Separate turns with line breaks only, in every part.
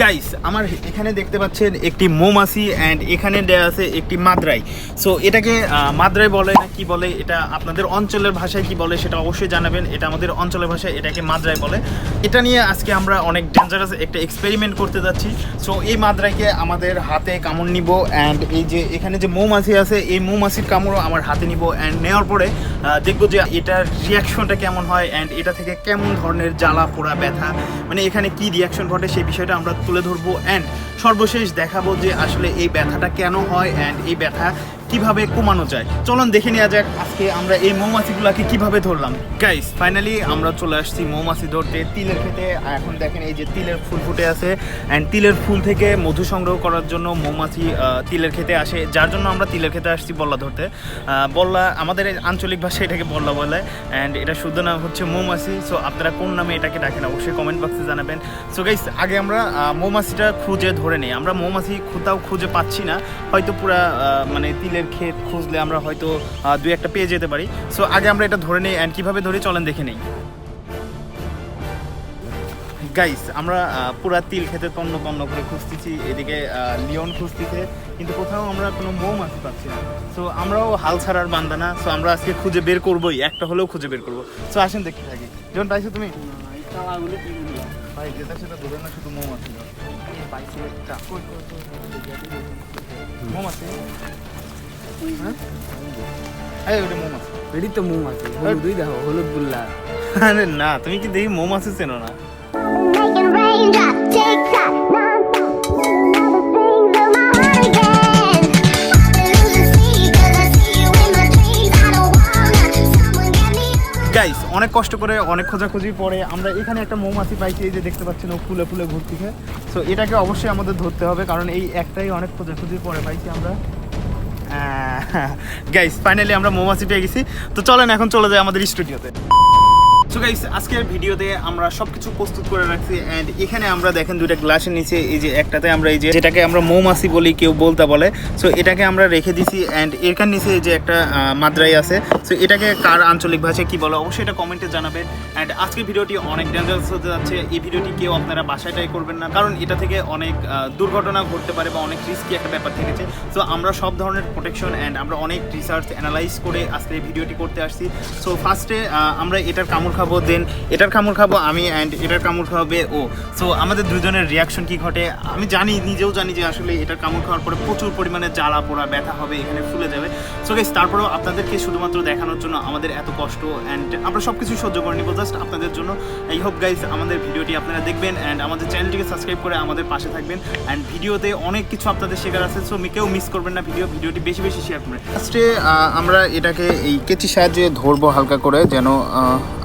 Guys আমার এখানে দেখতে পাচ্ছেন একটি মৌমাছি অ্যান্ড এখানে দেওয়া আছে একটি মাদ্রাই। সো এটাকে মাদ্রাই বলে না কি বলে, এটা আপনাদের অঞ্চলের ভাষায় কি বলে সেটা অবশ্যই জানাবেন। এটা আমাদের অঞ্চলের ভাষায় এটাকে মাদ্রাই বলে। এটা নিয়ে আজকে আমরা অনেক ডেঞ্জারাস একটা এক্সপেরিমেন্ট করতে যাচ্ছি। সো এই মাদ্রাইকে আমাদের হাতে কামড় নিব অ্যান্ড এই যে এখানে যে মৌমাছি আছে, এই মৌমাছির কামড়ও আমার হাতে নিব অ্যান্ড নেওয়ার পরে দেখব যে এটার রিয়াকশনটা কেমন হয় অ্যান্ড এটা থেকে কেমন ধরনের জ্বালা পোড়া ব্যথা মানে এখানে কি রিয়াকশন ঘটে সেই বিষয়টা আমরা তুলে ধরবো। অ্যান্ড সর্বশেষ দেখাবো যে আসলে এই ব্যথাটা কেন হয় অ্যান্ড এই ব্যথা কীভাবে কমানো যায়? চলুন দেখে নেওয়া যাক আজকে আমরা এই মৌমাছিগুলোকে কীভাবে ধরলাম। গাইস ফাইনালি আমরা চলে আসছি মৌমাছি ধরতে তিলের খেতে এখন দেখেন এই যে তিলের ফুল ফুটে আছে। অ্যান্ড তিলের ফুল থেকে মধু সংগ্রহ করার জন্য মৌমাছি তিলের খেতে আসে। যার জন্য আমরা তিলের খেতে আসছি বল্লা ধরতে। বল্লা আমাদের আঞ্চলিক ভাষায় এটাকে বল্লা বলে। অ্যান্ড এটা শুদ্ধ নাম হচ্ছে মৌমাছি। সো আপনারা কোন নামে এটাকে ডাকেন অবশ্যই কমেন্ট বক্সে জানাবেন। সো গাইস আগে আমরা মৌমাছিটা খুঁজে ধরে নিই। আমরা মৌমাছি কোথাও খুঁজে পাচ্ছি না। হয়তো পুরা মানে তিলের ক্ষেত খুঁজলে আমরা হয়তো দুই একটা পেয়ে যেতে পারি। সো আগে আমরা এটা ধরে নিই অ্যান্ড কীভাবে ধরি চলেন দেখে নেই। গাইস আমরা পুরা তিল খেতে তন্ন তন্ন করে খুঁজতেছি এদিকে লিওন খুঁজতেছে কিন্তু কোথাও আমরা কোনো মৌমাছি পাচ্ছি না। সো আমরাও হাল ছাড়ার বান্দা না সো আমরা আজকে খুঁজে বের করবোই একটা হলেও খুঁজে বের করব। সো আসেন দেখতে থাকি। যখন পাইছো তুমি? ভাই যেটা সেটা ধরে না শুধু মৌমাছি মৌমাছি
এটি তো মৌমাছি হলুদই দেখো হলুদ গুল্লা।
আরে না তুমি কি দেখি মৌমাছি চেনো না. গাইস অনেক কষ্ট করে অনেক খোঁজাখুঁজি পরে আমরা এখানে একটা মৌমাছি পাইছি এই যে দেখতে পাচ্ছেন ও ফুলে ফুলে ঘুরতেছে সো এটাকে অবশ্যই আমাদের ধরতে হবে কারণ এই একটাই অনেক খোঁজাখুঁজির পরে পাইছি আমরা। গাইস ফাইনালি আমরা মৌমাছি পেয়ে গেছি। তো চলেন এখন চলে যাই আমাদের স্টুডিওতে সো গাইস আজকের ভিডিওতে আমরা সবকিছু প্রস্তুত করে রাখছি এন্ড এখানে আমরা দেখেন দুইটা গ্লাসের নিচে, এই যে একটাতে আমরা এই যে যেটাকে আমরা মৌমাছি বলি কেউ বলতা বলে। সো এটাকে আমরা রেখে দিছি এন্ড এখান নিচে এই যে একটা মাদ্রাই আছে। সো এটাকে কার আঞ্চলিক ভাষায় কি বলে অবশ্যই এটা কমেন্টে জানাবেন। এন্ড আজকের ভিডিওটি অনেক ডেঞ্জারাস হতে যাচ্ছে। এই ভিডিওটি কেউ আপনারা বাসায় ট্রাই করবেন না। কারণ এটা থেকে অনেক দুর্ঘটনা ঘটতে পারে বা অনেক রিস্কি একটা ব্যাপার থেকেছে সো আমরা সব ধরনের প্রোটেকশন অ্যান্ড আমরা অনেক রিসার্চ অ্যানালাইজ করে আজকে এই ভিডিওটি করতে আসছি। সো ফার্স্টে আমরা এটার কামড় খাব দেন এটার কামড় খাব আমি অ্যান্ড এটার কামড় খাবে ও। সো আমাদের দুজনের রিয়াকশন কি ঘটে? আমি জানি, নিজেও জানি যে আসলে এটার কামড় খাওয়ার পরে প্রচুর পরিমাণে জ্বালা পোড়া, ব্যথা হবে, এখানে ফুলে যাবে। সো গাইস তারপরেও আপনাদেরকে শুধুমাত্র দেখানোর জন্য আমাদের এত কষ্ট অ্যান্ড আমরা সব কিছু সহ্য করে নিব জাস্ট আপনাদের জন্য। এই হোপ গাইস আমাদের ভিডিওটি আপনারা দেখবেন অ্যান্ড আমাদের চ্যানেলটিকে সাবস্ক্রাইব করে আমাদের পাশে থাকবেন। অ্যান্ড ভিডিওতে অনেক কিছু আপনাদের শেখার আছে সো কেউ মিস করবেন না ভিডিও ভিডিওটি বেশি বেশি শেয়ার করবেন। ফার্স্টে আমরা এটাকে এই কেচির সাহায্যে ধরবো হালকা করে, যেন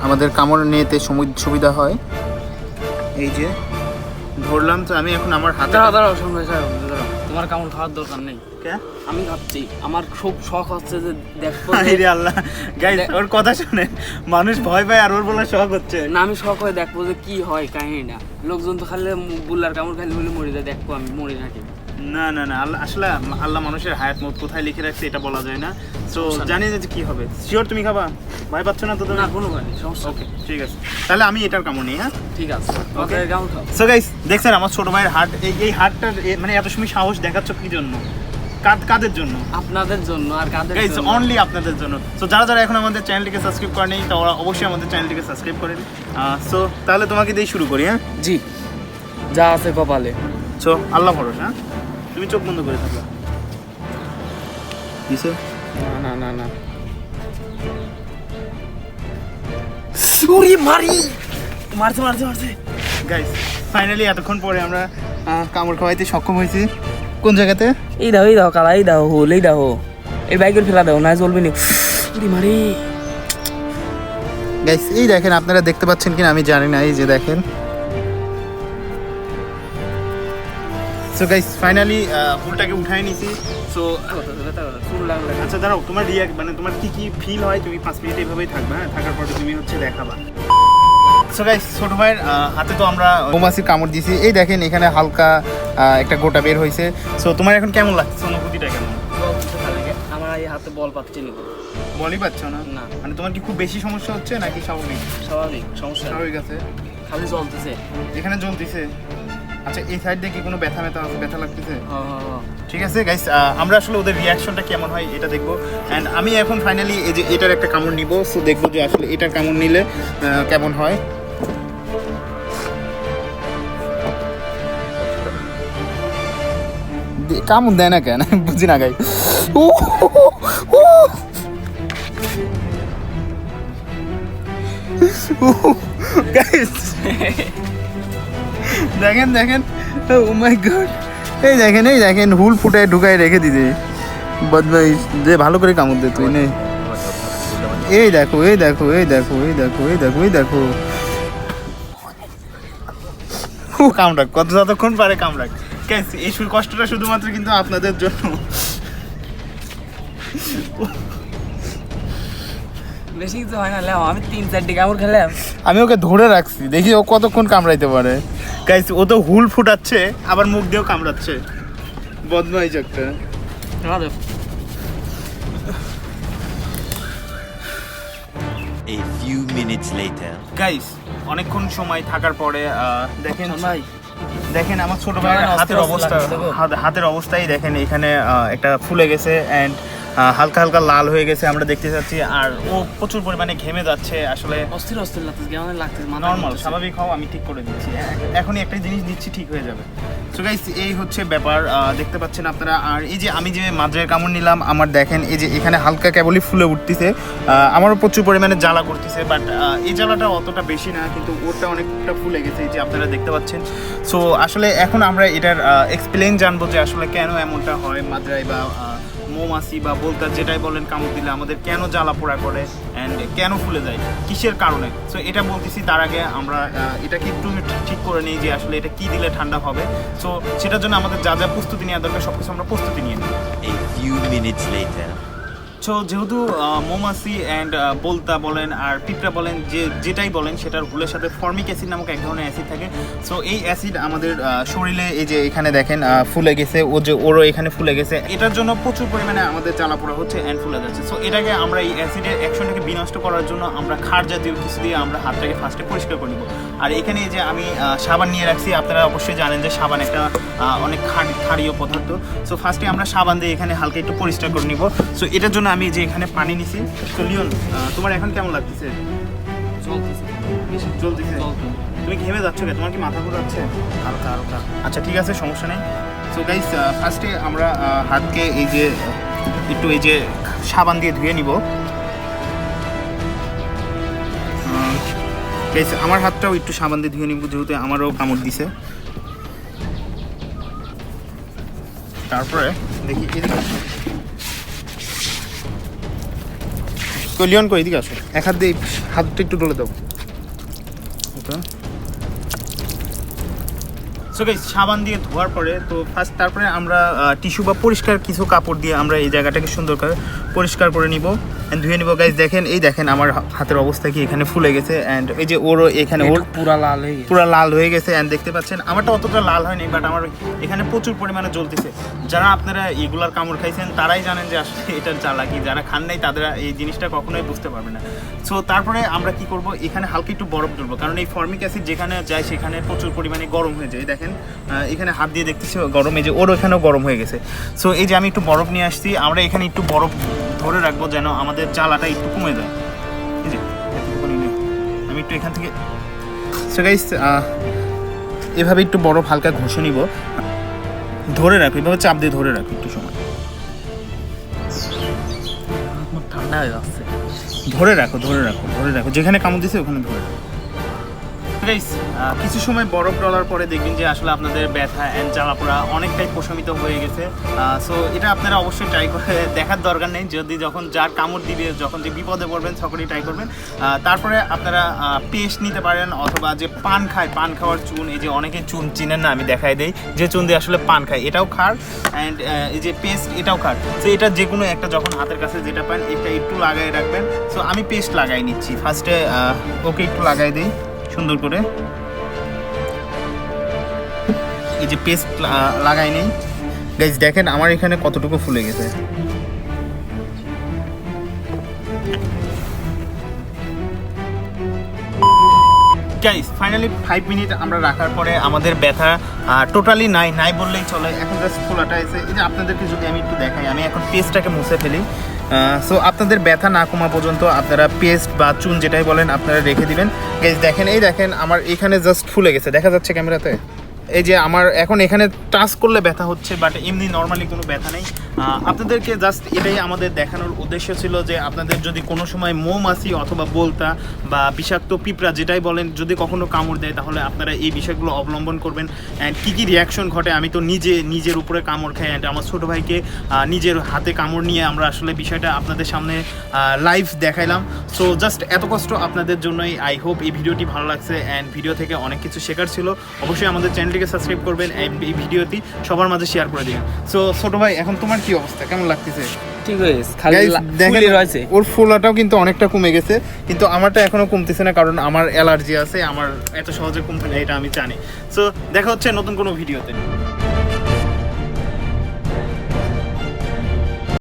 আমাদের কামড় নিতে সুবিধা হয়। এই যে ধরলাম তো আমি এখন আমার হাতে
দাঁড়াও দাঁড়াও তোমার কামড় খাওয়ার দরকার নেই।
কে?
আমি আমার খুব শখ হচ্ছে যে
আরে আল্লাহ। গাইস ওর কথা শুনে মানুষ ভয় পায় আর ওর বলে শখ হচ্ছে।
না আমি শখ হয়ে দেখব যে কি হয় কাহিনীটা। লোকজন তো খালি বুল্লার কামড় খালি বলে মরে যায় দেখব আমি মরে
না না না আল্লাহ আসলে আল্লাহ মানুষের হায়াত মত কোথায় লিখে রাখছে এটা বলা যায় না। তো। জানি যে কি হবে। শিওর তুমি খাবা? ভয় পাচ্ছ না তো
না কোনো ভয় সমস্যা
ওকে ঠিক আছে। তাহলে আমি এটার কামড় নিই হ্যাঁ?
ঠিক আছে। ওকে
সো গাইস দেখছেন আমার ছোট ভাইয়ের হাট এই এই হাটটার মানে এত সময় সাহস দেখাচ্ছ কি জন্য? কাদ কাদের জন্য?
আপনাদের জন্য আর কাদের
গাইস অনলি আপনাদের জন্য। সো যারা যারা এখন আমাদের চ্যানেলটিকে সাবস্ক্রাইব করেনি তারা অবশ্যই আমাদের চ্যানেলটিকে সাবস্ক্রাইব করেন সো তাহলে তোমাকে দিয়ে শুরু করি হ্যাঁ?
জি। যা আছে কপালে।
সো আল্লাহ ভরসা হ্যাঁ? তুমি চোখ বন্ধ করে থাকবে কিসে
না না না না। সরি মারি! মারছে মারছে মারছে।
গাইস ফাইনালি এতক্ষণ পরে আমরা কামড় খাওয়াইতে সক্ষম হয়েছি। কোন জায়গাতে?
এই দাও এই দাও কালা এই দাও হোল এই দাও। এই বাইকের ফেলা দাও না চলবে নি। মারি।
গাইস এই দেখেন আপনারা দেখতে পাচ্ছেন কিনা আমি জানি না এই যে দেখেন। সো গাইস ফাইনালি ফুলটাকে উঠাই নিছি। সো আচ্ছা দাঁড়াও তোমার রিয়াক্ট মানে তোমার কি কি ফিল হয়? তুমি পাঁচ মিনিট এইভাবেই থাকবে হ্যাঁ? থাকার পরে তুমি হচ্ছে দেখাবা। সো গাইস ছোট ভাইয়ের হাতে তো আমরা মৌমাছির কামড় দিয়েছি এই দেখেন এখানে হালকা একটা গোটা বের হয়েছে সো তোমার এখন কেমন লাগছে? অনুভূতিটা কেমন?
আমার এই হাতে বল পাচ্ছি না।
বলই পাচ্ছ না?
না।
মানে তোমার কি খুব বেশি সমস্যা হচ্ছে নাকি স্বাভাবিক?
স্বাভাবিক সমস্যা।
স্বাভাবিক আছে।
খালি চলতেছে
এখানে জ্বলতেছে? আচ্ছা এই সাইড দিয়ে কি কোনো ব্যথা ব্যথা আছে ব্যথা লাগতেছে? ঠিক আছে গাইস আমরা আসলে ওদের রিয়াকশনটা কেমন হয় এটা দেখব। অ্যান্ড আমি এখন ফাইনালি এই যে এটার একটা কামড় নিব সো দেখব যে আসলে এটার কামড় নিলে কেমন হয়। কামড় দেয় না কেন? বুঝি না গাই ও গাইস দেখেন দেখেন। ও মাই গড এই দেখেন এই দেখেন হুল ফুটায় ঢুকায় রেখে দিতে বদমাইশ যে ভালো করে কামড় দে তুই নে। এই দেখো এই দেখো এই দেখো এই দেখো এই দেখো এই দেখো। ও কামড়াক কত যতক্ষণ পারে কামড়াক গ্যাস এই কষ্টটা শুধুমাত্র কিন্তু আপনাদের জন্য।
বেশি কিছু হয় না আমি তিন চারটি কামড় খেলাম।
আমি ওকে ধরে রাখছি দেখি ও কতক্ষণ কামড়াইতে পারে। গাইস ও তো হুল ফুটাচ্ছে আবার মুখ দিয়েও কামড়াচ্ছে। বদমাইশ একটা।
A few minutes later.
Guys অনেকক্ষণ সময় থাকার পরে দেখেন
ভাই।
দেখেন আমার ছোট ভাইয়ের হাতের অবস্থা হাতের অবস্থাই দেখেন এখানে একটা ফুলে গেছে অ্যান্ড হালকা হালকা লাল হয়ে গেছে আমরা দেখতে পাচ্ছি আর ও প্রচুর পরিমাণে ঘেমে যাচ্ছে আসলে
অস্থির অস্থির লাগতেছে কেমন লাগতেছে
নর্মাল স্বাভাবিক হও আমি ঠিক করে দিচ্ছি এখনই একটা জিনিস দিচ্ছি ঠিক হয়ে যাবে। সো গাইস এই হচ্ছে ব্যাপার দেখতে পাচ্ছেন আপনারা। আর এই যে আমি যে মাদ্রের কামড় নিলাম আমার দেখেন এই যে এখানে হালকা কেবলই ফুলে উঠতেছে। আমারও প্রচুর পরিমাণে জ্বালা করতেছে বাট এই জ্বালাটা অতটা বেশি না কিন্তু ওরটা অনেকটা ফুলে গেছে এই যে আপনারা দেখতে পাচ্ছেন। সো আসলে এখন আমরা এটার এক্সপ্লেন জানব যে আসলে কেন এমনটা হয় মাদ্রায় বা মৌমাছি বা বলকা যেটাই বলেন কামড় দিলে আমাদের কেন জ্বালা পোড়া করে অ্যান্ড কেন ফুলে যায়, কিসের কারণে? সো এটা বলতেছি তার আগে আমরা এটাকে একটু ঠিক করে নিই যে আসলে এটা কি দিলে ঠান্ডা হবে। সো সেটার জন্য আমাদের যা যা প্রস্তুতি নেওয়া দরকার সব কিছু আমরা প্রস্তুতি নিয়ে নিই। সো যেহেতু মৌমাছি অ্যান্ড বলতা বলেন আর পিঁপড়া বলেন, যে, যেটাই বলেন, সেটার হুলের সাথে ফর্মিক অ্যাসিড নামক এক ধরনের অ্যাসিড থাকে। সো এই অ্যাসিড আমাদের শরীরে এই যে এখানে দেখেন ফুলে গেছে, ও যে, ওরও এখানে ফুলে গেছে, এটার জন্য প্রচুর পরিমাণে আমাদের জ্বালা পোড়া হচ্ছে অ্যান্ড ফুলে যাচ্ছে। সো এটাকে আমরা এই অ্যাসিডের অ্যাকশনটাকে বিনষ্ট করার জন্য আমরা খার জাতীয় কিছু দিয়ে আমরা হাতটাকে ফার্স্টে পরিষ্কার করে নিব। আর এখানে যে আমি সাবান নিয়ে রাখছি আপনারা অবশ্যই জানেন যে সাবান একটা অনেক ক্ষার- ক্ষারীয় পদার্থ। সো ফার্স্টে আমরা সাবান দিয়ে এখানে হালকা একটু পরিষ্কার করে নিব। সো এটার জন্য আমি যে এখানে পানি নিছি তো লিওন তোমার এখন কেমন লাগতেছে?
চলতেছে।
তুমি ঘেমে যাচ্ছ কে তোমার কি মাথা ঘুরাচ্ছে হালকা হালকা। আচ্ছা ঠিক আছে সমস্যা নেই। সো গাইস ফার্স্টে আমরা হাতকে এই যে একটু এই যে সাবান দিয়ে ধুয়ে নিব। গাইস আমার হাতটাও একটু সাবান দিয়ে ধুয়ে নিব, যেহেতু আমারও কামড় দিছে। তারপরে দেখি লিওন কই, এদিকে আসো। এক হাত দিয়ে হাতটা একটু ডলে দেবো ওকে সো গাইস সাবান দিয়ে ধোয়ার পরে তো ফার্স্ট তারপরে আমরা টিস্যু বা পরিষ্কার কিছু কাপড় দিয়ে আমরা এই জায়গাটাকে সুন্দর করে পরিষ্কার করে নিব অ্যান্ড ধুয়ে নিব। গাইস দেখেন এই দেখেন আমার হাতের অবস্থা কি এখানে ফুলে গেছে অ্যান্ড এই যে ওরও এখানে ওর
পুরা লাল হয়ে গেছে।
পুরো লাল হয়ে গেছে অ্যান্ড দেখতে পাচ্ছেন আমারটা অতটা লাল হয়নি বাট আমার এখানে প্রচুর পরিমাণে জ্বলতেছে। যারা আপনারা এগুলার কামড় খাইছেন তারাই জানেন যে আসলে এটার জ্বালা কি। যারা খান নাই তাদের এই জিনিসটা কখনোই বুঝতে পারবে না। সো তারপরে আমরা কি করব এখানে হালকা একটু বরফ ধরবো কারণ এই ফর্মিক অ্যাসিড যেখানে যায় সেখানে প্রচুর পরিমাণে গরম হয়ে যায়। এই দেখেন এখানে হাত দিয়ে দেখতেছি গরম এই যে ওর এখানেও গরম হয়ে গেছে। সো এই যে আমি একটু বরফ নিয়ে আসছি আমরা এখানে একটু বরফ ধরে রাখব যেন আমাদের জ্বালাটা একটু কমে যায়। এই যে আমি একটু এখান থেকে সো গাইস এভাবে একটু বরফ হালকা ঘষে নিব। ধরে রাখো এভাবে চাপ দিয়ে ধরে রাখো একটু সময়।
ঠান্ডা হয়ে যাচ্ছে।
ধরে রাখো ধরে রাখো ধরে রাখো। যেখানে কামড় দিছে ওখানে ধরে রাখো। গাইস কিছু সময় বরফ ডলার পরে দেখবেন যে আসলে আপনাদের ব্যথা অ্যান্ড জ্বালাপোড়া অনেকটাই প্রশমিত হয়ে গেছে। সো এটা আপনারা অবশ্যই ট্রাই করে দেখার দরকার নেই। যদি যখন যার কামড় দিবে, যখন যে বিপদে পড়বেন তখনই ট্রাই করবেন। তারপরে আপনারা পেস্ট নিতে পারেন অথবা যে পান খায়, পান খাওয়ার চুন, এই যে অনেকে চুন চিনেন না, আমি দেখাই দেই। যে চুন দিয়ে আসলে পান খায়, এটাও খার অ্যান্ড এই যে পেস্ট এটাও খার। তো এটা যে কোনো একটা যখন হাতের কাছে যেটা পান, এটা একটু লাগাই রাখবেন। সো আমি পেস্ট লাগাই নিচ্ছি। ফার্স্টে ওকে একটু লাগাই দিই। সুন্দর করে। এই যে পেস্ট লাগাই নেই। গাইজ দেখেন আমার এখানে কতটুকু ফুলে গেছে। গাইস ফাইনালি ফাইভ মিনিট আমরা রাখার পরে আমাদের ব্যথা টোটালি নাই নাই বললেই চলে। এখন জাস্ট ফোলাটা এসে, এই যে আপনাদেরকে যদি আমি একটু দেখাই, আমি এখন পেস্টটাকে মুছে ফেলি। সো আপনাদের ব্যথা না কমা পর্যন্ত আপনারা পেস্ট বা চুন যেটাই বলেন, আপনারা রেখে দিবেন। গাইস দেখেন, এই দেখেন, আমার এখানে জাস্ট ফুলে গেছে। দেখা যাচ্ছে ক্যামেরাতে? এই যে আমার এখন এখানে টাচ করলে ব্যথা হচ্ছে বাট এমনি নর্মালি কোনো ব্যথা নেই। আপনাদেরকে জাস্ট এটাই আমাদের দেখানোর উদ্দেশ্য ছিল যে আপনাদের যদি কোনো সময় মৌমাছি অথবা বলতা বা বিষাক্ত পিঁপড়া যেটাই বলেন, যদি কখনো কামড় দেয়, তাহলে আপনারা এই বিষয়গুলো অবলম্বন করবেন। অ্যান্ড কী কী রিয়াকশন ঘটে, আমি তো নিজে, নিজের উপরে কামড় খাই। অ্যান্ড আমার ছোটো ভাইকে নিজের হাতে কামড় নিয়ে আমরা আসলে বিষয়টা আপনাদের সামনে লাইভ দেখাইলাম। সো জাস্ট এত কষ্ট আপনাদের জন্যই আই হোপ এই ভিডিওটি ভালো লাগছে। অ্যান্ড ভিডিও থেকে অনেক কিছু শেখার ছিল। অবশ্যই আমাদের চ্যানেলটিকে সাবস্ক্রাইব করবেন এই ভিডিওটি সবার মাঝে শেয়ার করে দিবেন। সো ছোট ভাই এখন তোমার কি অবস্থা? কেমন লাগতেছে?
ঠিক হয়েছে খালি
দেখেন
রয়েছে।
ওর ফোলাটাও কিন্তু অনেকটা কমে গেছে কিন্তু আমারটা এখনও কমতেছে না কারণ আমার অ্যালার্জি আছে আমার এত সহজে কমতে না এটা আমি জানি। সো দেখা হচ্ছে নতুন কোনো ভিডিওতে।